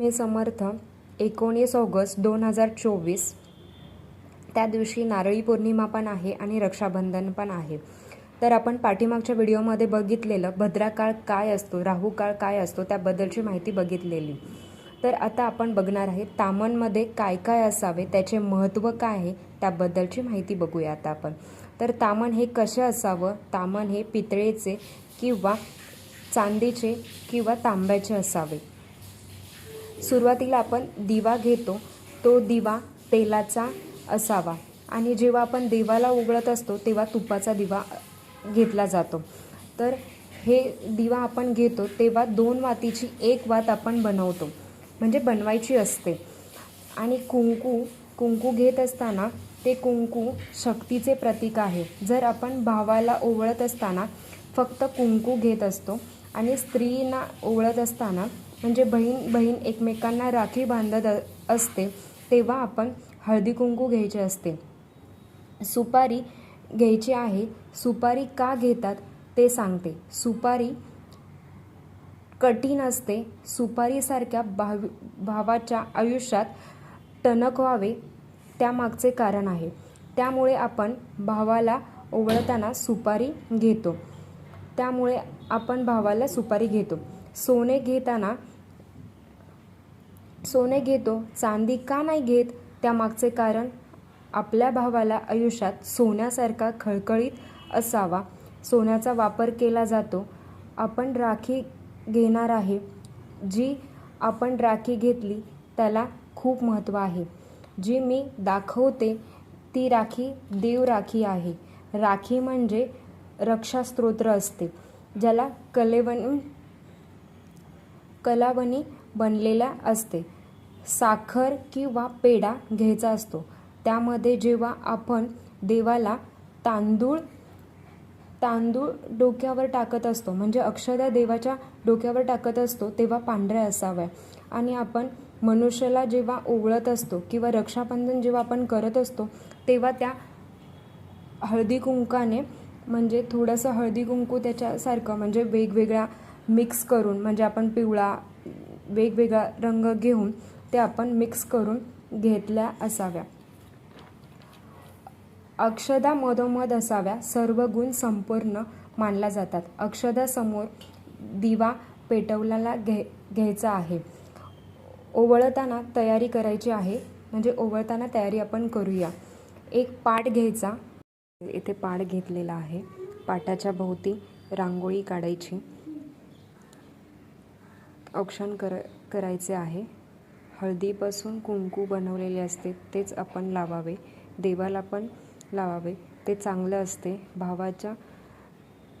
मे समर्थ एकोणीस ऑगस्ट दोन हजार चोवीस. त्या दिवशी नारळी पौर्णिमा पण आहे आणि रक्षाबंधन पण आहे. तर आपण पाठीमागच्या व्हिडिओमध्ये बघितलेलं भद्राकाळ काय असतो राहू काळ काय असतो त्याबद्दलची माहिती बघितलेली. तर आता आपण बघणार आहे तामणमध्ये काय काय असावे त्याचे महत्त्व काय आहे त्याबद्दलची माहिती बघूया आता आपण. तर तामण हे कसे असावं? तामण हे पितळेचे किंवा चांदीचे किंवा तांब्याचे असावे. सुरुवातीला आपण दिवा घेतो तो दिवा तेलाचा असावा. आणि जेव्हा आपण देवाला उघडत असतो तेव्हा तुपाचा दिवा घेतला जातो. तर हे दिवा आपण घेतो तेव्हा दोन वातीची एक वात आपण बनवतो. म्हणजे बनवायची असते. आणि कुंकू कुंकू घेत असताना ते कुंकू शक्तीचे प्रतीक आहे. जर आपण भावाला ओवळत असताना फक्त कुंकू घेत असतो आणि स्त्रीना ओवळत असताना म्हणजे बहीण बहीण एकमेकांना राखी बांधत असते तेव्हा आपण हळदी कुंकू घ्यायचे असते. सुपारी घ्यायची आहे सुपारी का घेतात ते सांगते. सुपारी कठीण असते सुपारीसारख्या भाव भावाच्या आयुष्यात टणक व्हावे त्यामागचे कारण आहे. त्यामुळे आपण भावाला ओवळताना सुपारी घेतो. त्यामुळे आपण भावाला सुपारी घेतो. सोने घेताना सोने घेतो चांदी का नाही घेत? त्यामागचे कारण? आपल्या भावाला आयुष्यात सोन्यासारखा खळखळीत असावा. सोन्याचा वापर केला जातो. आपण राखी घेणार आहे. जी आपण राखी घेतली त्याला खूप महत्त्व आहे. जी मी दाखवते ती राखी देव राखी आहे. राखी म्हणजे रक्षास्त्रोत्र असते ज्याला कलेवणी कलावणी बनलेल्या असते. साखर किंवा पेढा घ्यायचा असतो. त्यामध्ये जेव्हा आपण देवाला तांदूळ तांदूळ डोक्यावर टाकत असतो म्हणजे अक्षदा देवाच्या डोक्यावर टाकत असतो तेव्हा पांढऱ्या असाव्या. आणि आपण मनुष्याला जेव्हा ओवळत असतो किंवा रक्षाबंधन जेव्हा आपण करत असतो तेव्हा त्या हळदी कुंकाने म्हणजे थोडंसं हळदी कुंकू त्याच्यासारखं म्हणजे वेगवेगळ्या मिक्स करून म्हणजे आपण पिवळा वेगवेगळा रंग घेऊन ते आपण मिक्स करून घेतल्या असाव्या. अक्षदा मधोमध असाव्या सर्व गुण संपूर्ण मानल्या जातात. अक्षदासमोर दिवा पेटवलेला घे घ्यायचा आहे. ओवळताना तयारी करायची आहे म्हणजे ओवळताना तयारी आपण करूया. एक पाट घ्यायचा. इथे पाट घेतलेला आहे. पाटाच्या भोवती रांगोळी काढायची. औक्षण कर करायचे आहे. हळदीपासून कुंकू बनवलेले असते तेच आपण लावावे. देवाला पण लावावे. ते चांगलं असते. भावाच्या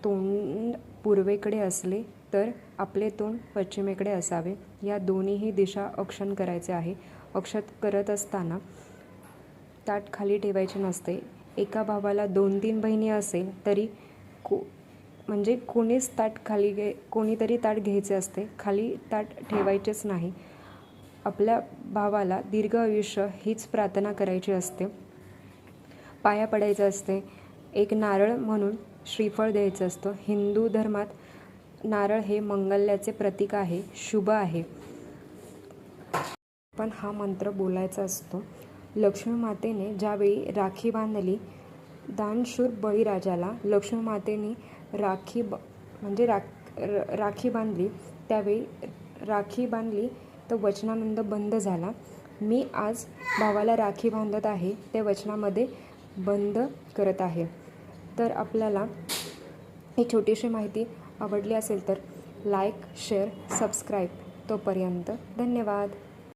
तोंड पूर्वेकडे असले तर आपले तोंड पश्चिमेकडे असावे. या दोन्हीही दिशा औक्षण करायचे आहे. औक्षत करत असताना ताट खाली ठेवायचे नसते. एका भावाला दोन तीन बहिणी असेल तरी को म्हणजे कोणीच ताट खाली घे कोणीतरी ताट घ्यायचे असते. खाली ताट ठेवायचेच नाही. आपल्या भावाला दीर्घ आयुष्य हीच प्रार्थना करायची असते. पाया पडायचं असते. एक नारळ म्हणून श्रीफळ द्यायचं असतं. हिंदू धर्मात नारळ हे मंगल्याचे प्रतीक आहे शुभ आहे. पण हा मंत्र बोलायचा असतो. लक्ष्मी मातेने ज्यावेळी राखी बांधली दानशूर बळीराजाला लक्ष्मी मातेने राखी ब म्हणजे राख र- राखी बांधली. त्यावेळी राखी बांधली तर वचनानंद बंद झाला. मी आज भावाला राखी बांधत आहे त्या वचनामध्ये बंद करत आहे. तर आपल्याला ही छोटीशी माहिती आवडली असेल तर लाईक शेअर सबस्क्राईब तोपर्यंत धन्यवाद.